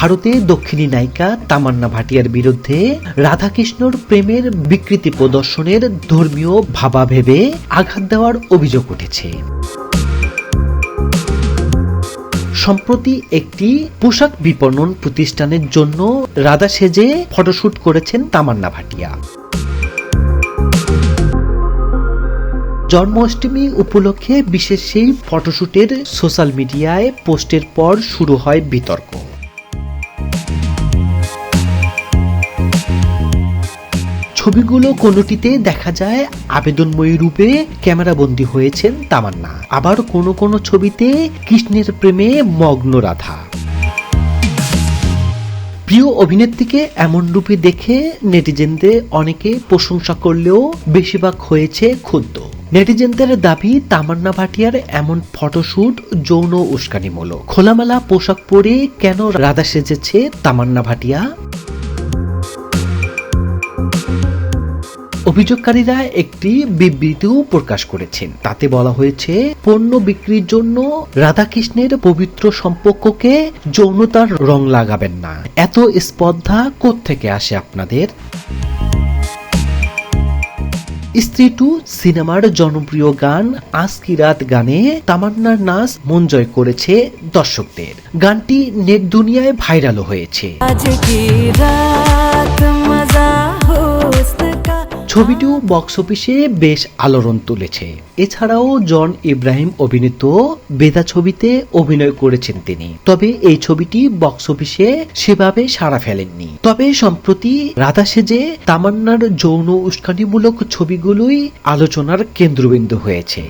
ভারতে দক্ষিণী নায়িকা তামান্না ভাটিয়ার বিরুদ্ধে রাধাকৃষ্ণর প্রেমের বিকৃতি প্রদর্শনের ধর্মীয় ভাবা ভেবে আঘাত দেওয়ার অভিযোগ উঠেছে। সম্প্রতি একটি পোশাক বিপণন প্রতিষ্ঠানের জন্য রাধা সেজে ফটোশুট করেছেন তামান্না ভাটিয়া। জন্মাষ্টমী উপলক্ষে বিশেষ সেই ফটোশুটের সোশ্যাল মিডিয়ায় পোস্টের পর শুরু হয় বিতর্ক। ছবিগুলো কোনোটিতে দেখা যায় আবেদনময়ী রূপে ক্যামেরাবন্দী হয়েছেন তামান্না। আবার কোনো কোনো ছবিতে কৃষ্ণের প্রেমে মগ্ন রাধা। প্রিয় অভিনেত্রীকে এমন রূপে দেখে নেটিজেনদের অনেকে প্রশংসা করলেও বেশিরভাগ হয়েছে ক্ষুব্ধ। নেটিজেনদের দাবি, তামান্না ভাটিয়ার এমন ফটোশুট যৌন উস্কানিমূলক। খোলামেলা পোশাক পরে কেন রাধা সেজেছে তামান্না ভাটিয়া? অভিযোগকারীরা একটি বিবৃতিও প্রকাশ করেছেন। তাতে বলা হয়েছে, পণ্য বিক্রির জন্য রাধাকৃষ্ণের পবিত্র সম্পর্ককে যৌনতার রং লাগাবেন না। এত স্পর্ধা থেকে আসে আপনাদের? স্ত্রী টু সিনেমার জনপ্রিয় গান আজ কি রাত গানে তামান্নার নাচ মন জয় করেছে দর্শকদের। গানটি নেট দুনিয়ায় ভাইরালও হয়েছে। আজ কি রাত ছবিটিও বক্স অফিসে বেশ আলোড়ন তুলেছে। এছাড়াও জন ইব্রাহিম অভিনীত বেদা ছবিতে অভিনয় করেছেন তিনি। তবে এই ছবিটি বক্স অফিসে সেভাবে সাড়া ফেলেননি। তবে সম্প্রতি রাধা সেজে তামান্নার যৌন উস্কানিমূলক ছবিগুলোই আলোচনার কেন্দ্রবিন্দু হয়েছে।